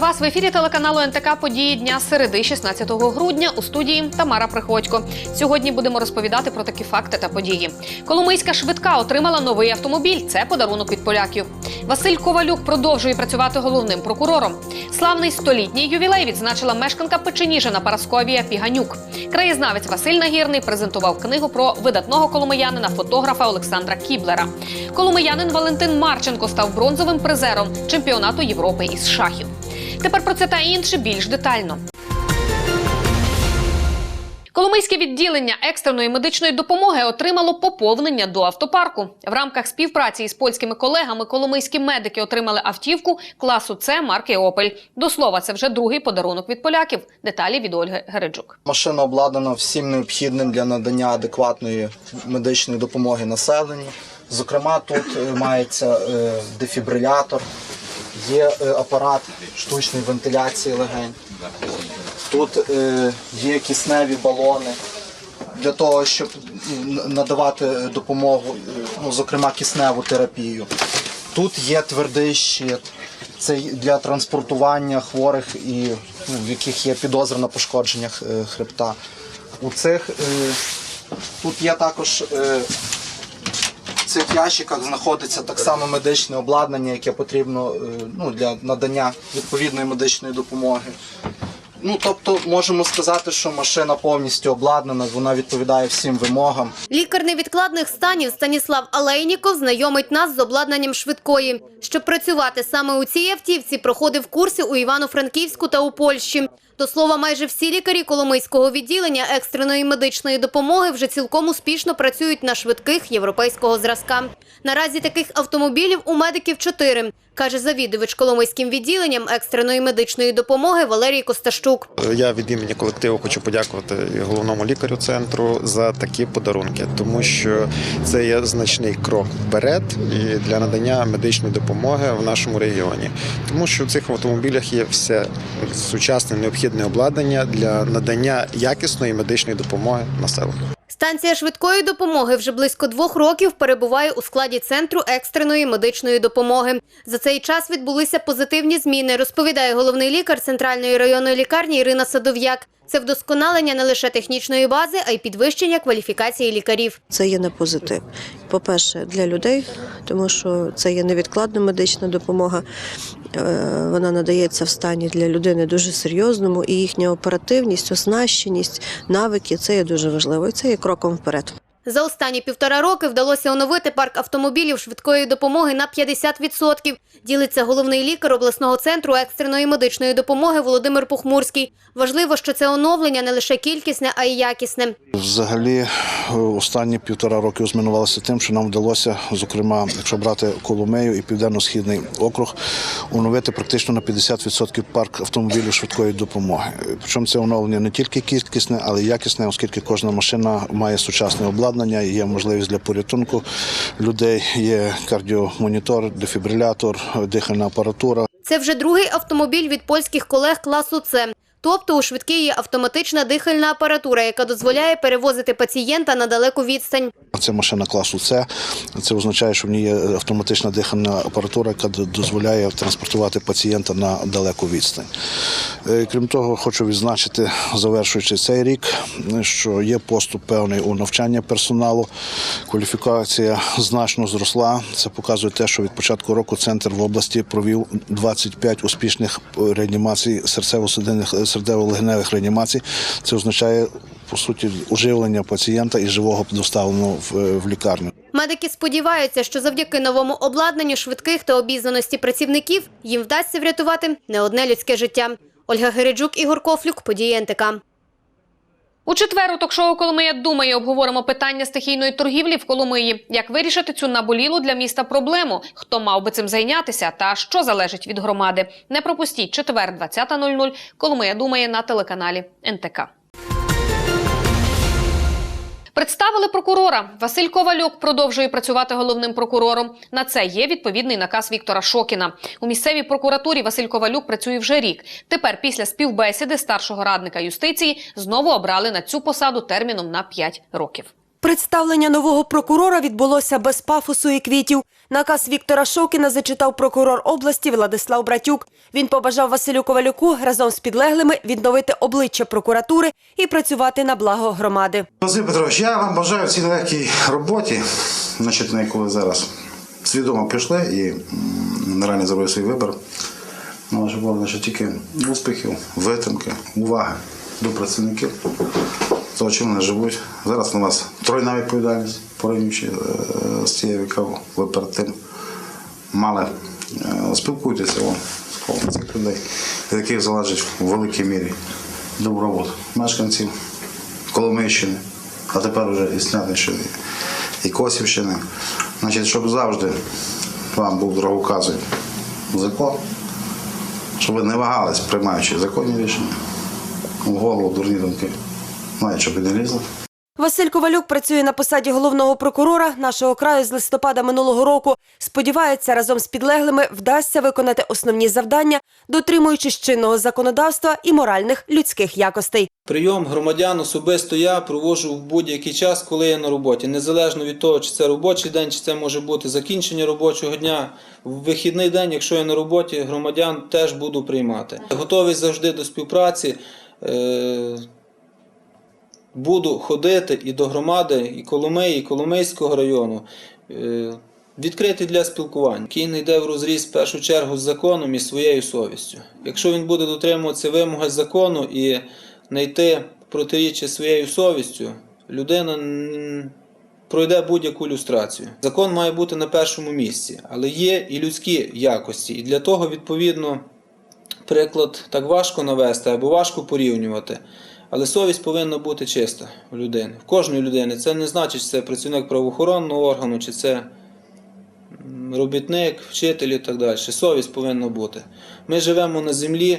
Вас в ефірі телеканалу НТК Події дня середи 16 грудня у студії Тамара Приходько. Сьогодні будемо розповідати про такі факти та події. Коломийська швидка отримала новий автомобіль. Це подарунок від поляків. Василь Ковалюк продовжує працювати головним прокурором. Славний столітній ювілей відзначила мешканка Печеніжина Парасковія Піганюк. Краєзнавець Василь Нагірний презентував книгу про видатного коломиянина фотографа Олександра Кіблера. Коломиянин Валентин Марченко став бронзовим призером чемпіонату Європи із шахів. Тепер про це та інше більш детально. Коломийське відділення екстреної медичної допомоги отримало поповнення до автопарку. В рамках співпраці із польськими колегами коломийські медики отримали автівку класу С марки Опель. До слова, це вже другий подарунок від поляків. Деталі від Ольги Гереджук. Машина обладнана всім необхідним для надання адекватної медичної допомоги населенню. Зокрема, тут е, мається е, дефібрилятор, є е, апарат штучної вентиляції легень. Тут е, є кисневі балони для того, щоб надавати допомогу, е, ну, зокрема кисневу терапію. Тут є твердий щит. Це для транспортування хворих, і, ну, в яких є підозра на пошкодженнях е, хребта. У цих е, тут є також е, цих ящиках знаходиться так само медичне обладнання, яке потрібно е, ну, для надання відповідної медичної допомоги. Ну, тобто можемо сказати, що машина повністю обладнана, вона відповідає всім вимогам. Лікар невідкладних станів Станіслав Алейніков знайомить нас з обладнанням швидкої. Щоб працювати саме у цій автівці, проходив курси у Івано-Франківську та у Польщі. До слова, майже всі лікарі Коломийського відділення екстреної медичної допомоги вже цілком успішно працюють на швидких європейського зразка. Наразі таких автомобілів у медиків чотири, каже завідувач Коломийським відділенням екстреної медичної допомоги Валерій Костащук. Я від імені колективу хочу подякувати головному лікарю центру за такі подарунки, тому що це є значний крок вперед і для надання медичної допомоги в нашому регіоні, тому що в цих автомобілях є все сучасне необхідне обладнання для надання якісної медичної допомоги населенню. Станція швидкої допомоги вже близько двох років перебуває у складі центру екстреної медичної допомоги. За цей час відбулися позитивні зміни, розповідає головний лікар центральної районної лікарні Ірина Садов'як. Це вдосконалення не лише технічної бази, а й підвищення кваліфікації лікарів. Це є на позитив. По-перше, для людей, тому що це є невідкладна медична допомога. Е, Вона надається в стані для людини дуже серйозному, і їхня оперативність, оснащеність, навики це є дуже важливо. І це є кроком вперед. За останні півтора роки вдалося оновити парк автомобілів швидкої допомоги на 50%. Ділиться головний лікар обласного центру екстреної медичної допомоги Володимир Пухмурський. Важливо, що це оновлення не лише кількісне, а й якісне. Взагалі, е, останні півтора роки змінувалося тим, що нам вдалося, зокрема, якщо брати Коломею і Південно-Східний округ, оновити практично на 50% парк автомобілів швидкої допомоги. Причому це оновлення не тільки кількісне, але й якісне, оскільки кожна машина має сучасне обладнання, є можливість для порятунку людей, є кардіомонітор, дефібрилятор, дихальна апаратура. Це вже другий автомобіль від польських колег класу С. Тобто у швидкій є автоматична дихальна апаратура, яка дозволяє перевозити пацієнта на далеку відстань. Це машина класу С. Це означає, що в ній є автоматична дихальна апаратура, яка дозволяє транспортувати пацієнта на далеку відстань. Е, Крім того, хочу відзначити, завершуючи цей рік, що є поступ певний у навчання персоналу. Кваліфікація значно зросла. Це показує те, що від початку року центр в області провів 25 успішних е, реанімацій серцево-судинних серцево-легеневих реанімацій. Це означає по суті оживлення пацієнта і живого доставлено в, в лікарню. Медики сподіваються, що завдяки новому обладнанню швидких та обізнаності працівників їм вдасться врятувати не одне людське життя. Ольга Гереджук, Ігор Кофлюк, події НТК. У четвер у ток-шоу Коломия думає обговоримо питання стихійної торгівлі в Коломиї. Як вирішити цю наболілу для міста проблему? Хто мав би цим зайнятися? Та що залежить від громади? Не пропустіть четвер, 20.00. Коломия думає на телеканалі НТК. Представили прокурора. Василь Ковалюк продовжує працювати головним прокурором. На це є відповідний наказ Віктора Шокіна. У місцевій прокуратурі Василь Ковалюк працює вже рік. Тепер, після співбесіди старшого радника юстиції, знову обрали на цю посаду терміном на 5 років. Представлення нового прокурора відбулося без пафосу і квітів. Наказ Віктора Шокіна зачитав прокурор області Владислав Братюк. Він побажав Василю Ковалюку разом з підлеглими відновити обличчя прокуратури і працювати на благо громади. Василь Петрович, я вам бажаю в цій нелегкій роботі, значить, на яку ви зараз свідомо пішли і реально зробили свій вибір. Ваше було значить, тільки успіхів, витримки, уваги до працівників, вони живуть. Зараз на вас тройна відповідальність, порівнюючи е, з цією, яку ви перед тим мали. Е, Спілкуйтеся вон, з цих людей, від яких залежить в великій мірі добробут мешканців Коломийщини, а тепер вже і Снятинщини, і Косівщини. Значить, щоб завжди вам був дороговказий закон, щоб ви не вагались, приймаючи законні рішення, в голову дурні думки, не лізли. Василь Ковалюк працює на посаді головного прокурора нашого краю з листопада минулого року. Сподівається, разом з підлеглими вдасться виконати основні завдання, дотримуючись чинного законодавства і моральних людських якостей. Прийом громадян особисто я проводжу в будь-який час, коли я на роботі, незалежно від того, чи це робочий день, чи це може бути закінчення робочого дня. В вихідний день, якщо я на роботі, громадян теж буду приймати. Готовий завжди до співпраці. Буду ходити і до громади, і Коломиї, і Коломийського району. Е, Відкритий для спілкування. Кінь йде в розріз в першу чергу з законом і своєю совістю. Якщо він буде дотримуватися вимоги закону і не йти протиріччя своєю совістю, людина пройде будь-яку люстрацію. Закон має бути на першому місці, але є і людські якості. І для того, відповідно, приклад так важко навести або важко порівнювати. Але совість повинна бути чиста у людини. В кожної людини. Це не значить, чи це працівник правоохоронного органу, чи це робітник, вчитель і так далі. Совість повинна бути. Ми живемо на землі,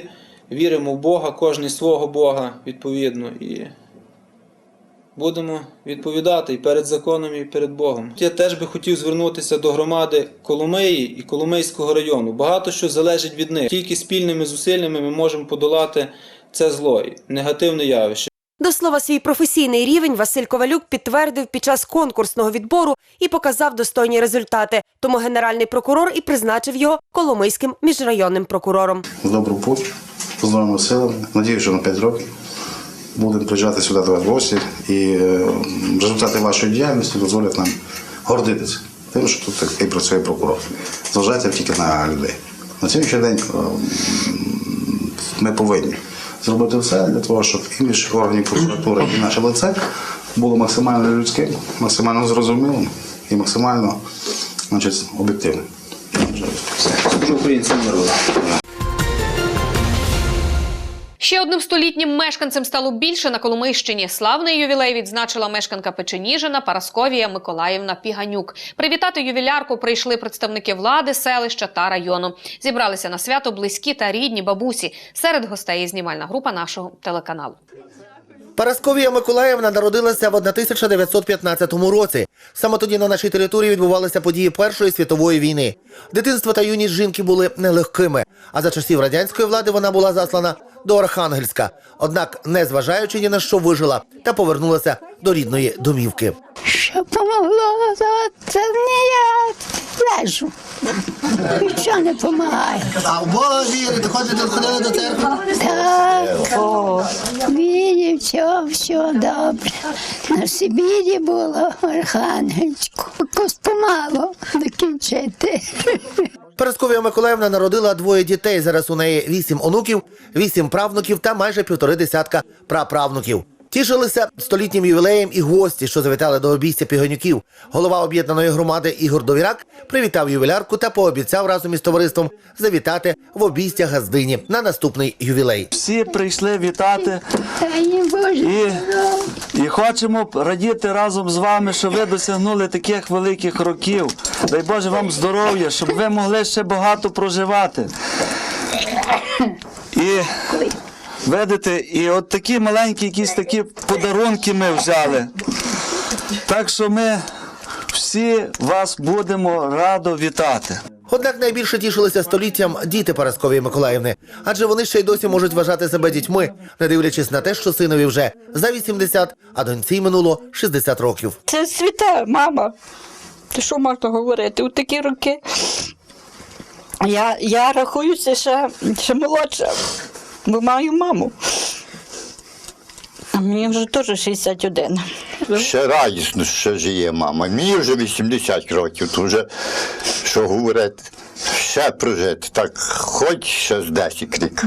віримо в Бога, кожен свого Бога відповідно. І будемо відповідати і перед законом, і перед Богом. Я теж би хотів звернутися до громади Коломиї і Коломийського району. Багато що залежить від них. Тільки спільними зусиллями ми можемо подолати це зло, негативне явище. До слова, свій професійний рівень Василь Ковалюк підтвердив під час конкурсного відбору і показав достойні результати. Тому генеральний прокурор і призначив його Коломийським міжрайонним прокурором. добру путь, з новими силами. Надіюсь, що на 5 років будемо приїжджати сюди до вас в гості, і е, результати вашої діяльності дозволять нам гордитися тим, що тут такий працює прокурор. Зважайте тільки на людей. На сьогоднішній день е, ми повинні зробити все для того, щоб імідж органів прокуратури і наше лице було максимально людським, максимально зрозумілим і максимально значить, об'єктивним. Служу українцям народу. Ще одним столітнім мешканцем стало більше на Коломийщині. Славний ювілей відзначила мешканка Печеніжина Парасковія Миколаївна Піганюк. Привітати ювілярку прийшли представники влади, селища та району. Зібралися на свято близькі та рідні бабусі. Серед гостей знімальна група нашого телеканалу. Парасковія Миколаївна народилася в 1915 році. Саме тоді на нашій території відбувалися події Першої світової війни. Дитинство та юність жінки були нелегкими. А за часів радянської влади вона була заслана до Архангельська. Однак, незважаючи ні на що вижила та повернулася до рідної домівки. Що помогло, це не я лежу. Нічого не допомагає. А в Бога вірите, ходите, ходили до церкви? Так, вірю, все, все добре. На Сибірі було в Архангельську. Якось помало докінчити. Парасковія Миколаївна народила двоє дітей. Зараз у неї вісім онуків, вісім правнуків та майже півтори десятка праправнуків. Тішилися столітнім ювілеєм і гості, що завітали до обійстя піганюків. Голова об'єднаної громади Ігор Довірак привітав ювілярку та пообіцяв разом із товариством завітати в обійстя газдині на наступний ювілей. Всі прийшли вітати і, і хочемо радіти разом з вами, що ви досягнули таких великих років. Дай Боже вам здоров'я, щоб ви могли ще багато проживати. І видите, і от такі маленькі якісь такі подарунки ми взяли. Так що ми всі вас будемо радо вітати. Однак найбільше тішилися століттям діти Парасковії Миколаївни, адже вони ще й досі можуть вважати себе дітьми, не дивлячись на те, що синові вже за 80, а доньці минуло 60 років. Це світе, мама. Ти що можна говорити? У такі роки. Я, я рахуюся ще, ще молодша, бо маю маму. А мені вже теж 61. Ще радісно, що жиє мама. Мені вже 80 років, то вже що говорити, ще прожити, так хоч ще з 10 рік.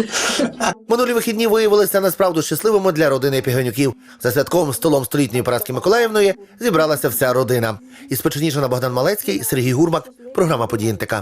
Минулі вихідні виявилися насправді щасливими для родини Пігонюків. За святковим столом столітньої Параски Миколаївної зібралася вся родина. Із Печеніжина Богдан Малецький, Сергій Гурмак, програма «Події НТК».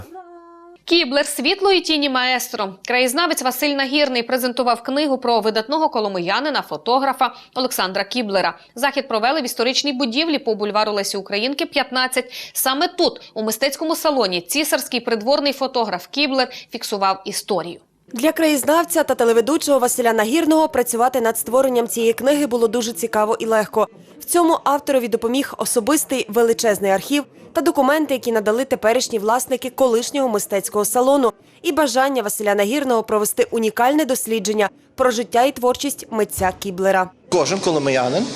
Кіблер світлої тіні маестро. Краєзнавець Василь Нагірний презентував книгу про видатного коломиянина, фотографа Олександра Кіблера. Захід провели в історичній будівлі по бульвару Лесі Українки, 15. Саме тут, у мистецькому салоні, цісарський придворний фотограф Кіблер фіксував історію. Для краєзнавця та телеведучого Василя Нагірного працювати над створенням цієї книги було дуже цікаво і легко. В цьому авторові допоміг особистий величезний архів та документи, які надали теперішні власники колишнього мистецького салону, і бажання Василя Нагірного провести унікальне дослідження про життя і творчість митця Кіблера. Кожен коломиянин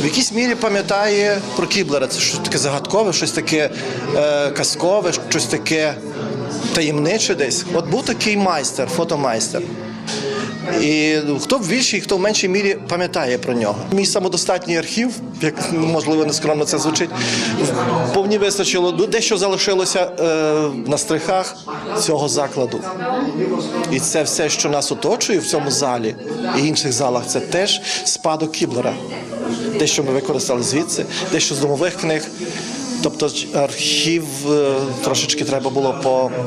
в якійсь мірі пам'ятає про Кіблера. Це щось таке загадкове, щось таке е, казкове, щось таке таємниче десь. От був такий майстер, фотомайстер. І хто в більшій, хто в меншій мірі пам'ятає про нього. Мій самодостатній архів, як можливо нескромно це звучить, повні вистачило. Ну, Дещо залишилося е, на стрихах цього закладу. І це все, що нас оточує в цьому залі і інших залах, це теж спадок Кіблера. Дещо ми використали звідси, дещо з домових книг. Тобто архів е, трошечки треба було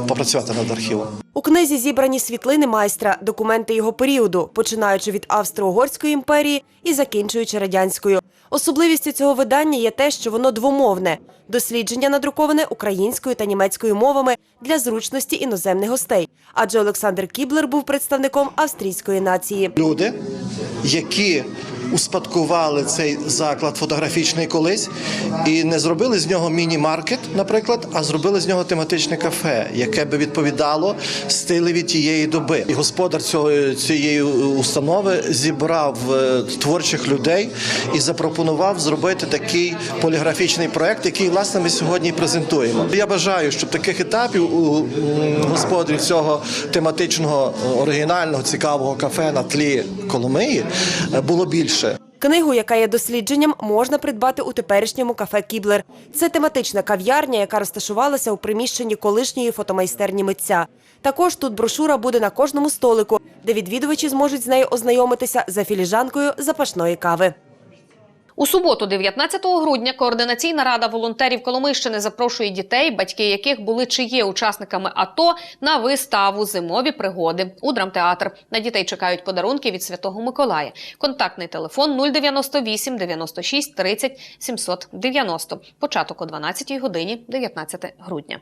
попрацювати над архівом. У книзі зібрані світлини майстра, документи його періоду, починаючи від Австро-Угорської імперії і закінчуючи радянською. Особливістю цього видання є те, що воно двомовне. Дослідження надруковане українською та німецькою мовами для зручності іноземних гостей. Адже Олександр Кіблер був представником австрійської нації. Люди, які успадкували цей заклад фотографічний колись і не зробили з нього міні-маркет, наприклад, а зробили з нього тематичне кафе, яке би відповідало стилеві тієї доби. І господар цього цієї установи зібрав е, творчих людей і запропонував зробити такий поліграфічний проект, який власне ми сьогодні презентуємо. Я бажаю, щоб таких етапів у господарів цього тематичного е, оригінального цікавого кафе на тлі Коломиї е, було більше. Книгу, яка є дослідженням, можна придбати у теперішньому кафе Кіблер. Це тематична кав'ярня, яка розташувалася у приміщенні колишньої фотомайстерні митця. Також тут брошура буде на кожному столику, де відвідувачі зможуть з нею ознайомитися за філіжанкою запашної кави. У суботу, 19 грудня, координаційна рада волонтерів Коломийщини запрошує дітей, батьки яких були чи є учасниками АТО, на виставу Зимові пригоди у драмтеатр. На дітей чекають подарунки від Святого Миколая. Контактний телефон 098 96 30 790. Початок о 12 годині, 19 грудня.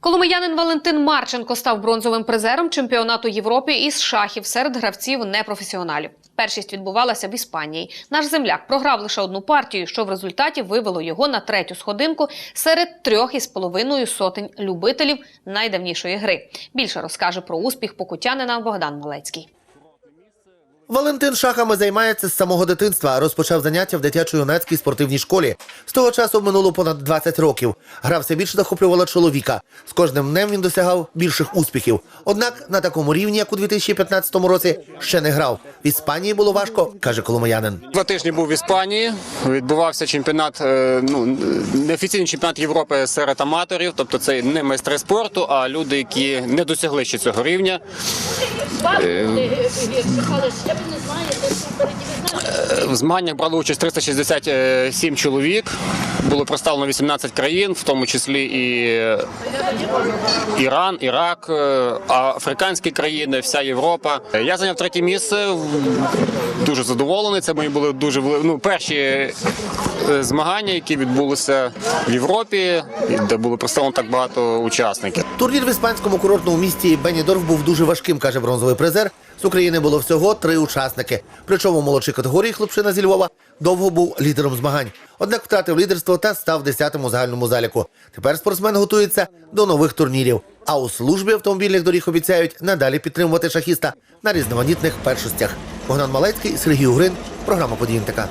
Коломиянин Валентин Марченко став бронзовим призером чемпіонату Європи із шахів серед гравців непрофесіоналів. Першість відбувалася в Іспанії. Наш земляк програв лише одну партію, що в результаті вивело його на третю сходинку серед трьох із половиною сотень любителів найдавнішої гри. Більше розкаже про успіх покутянина Богдан Малецький. Валентин шахами займається з самого дитинства. Розпочав заняття в дитячо-юнацькій спортивній школі. З того часу минуло понад 20 років. Гра все більше захоплювала чоловіка. З кожним днем він досягав більших успіхів. Однак на такому рівні, як у 2015 році, ще не грав. В Іспанії було важко, каже коломиянин. Два тижні був в Іспанії. Відбувався чемпіонат, е, ну неофіційний чемпіонат Європи серед аматорів, тобто це не майстри спорту, а люди, які не досягли ще цього рівня. Е, е, В змаганнях брали участь 367 чоловік. Було представлено 18 країн, в тому числі і е, Іран, Ірак, е, африканські країни, вся Європа. Е, Я зайняв третє місце. Дуже задоволений. Це мої були дуже ну, перші е, змагання, які відбулися в Європі, де було представлено так багато учасників. Турнір в іспанському курортному місті Бенідорф був дуже важким, каже бронзовий призер. З України було всього три учасники. Причому молодшій категорії хлопчина зі Львова довго був лідером змагань. Однак втратив лідерство та став 10-му у загальному заліку. Тепер спортсмен готується до нових турнірів. А у службі автомобільних доріг обіцяють надалі підтримувати шахіста на різноманітних першостях. Богдан Малецький, Сергій Угрин, програма «Події НТК».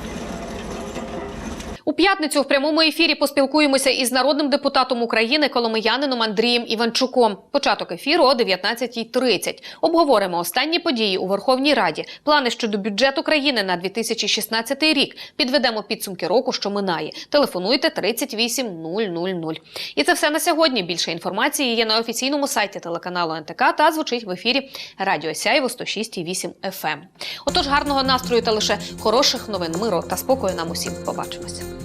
У п'ятницю в прямому ефірі поспілкуємося із народним депутатом України коломиянином Андрієм Іванчуком. Початок ефіру о 19.30. Обговоримо останні події у Верховній Раді, плани щодо бюджету країни на 2016 рік. Підведемо підсумки року, що минає. Телефонуйте 38 000. І це все на сьогодні. Більше інформації є на офіційному сайті телеканалу НТК та звучить в ефірі Радіо Сяйво 106,8 FM. Отож, гарного настрою та лише хороших новин миру та спокою нам усім. Побачимося.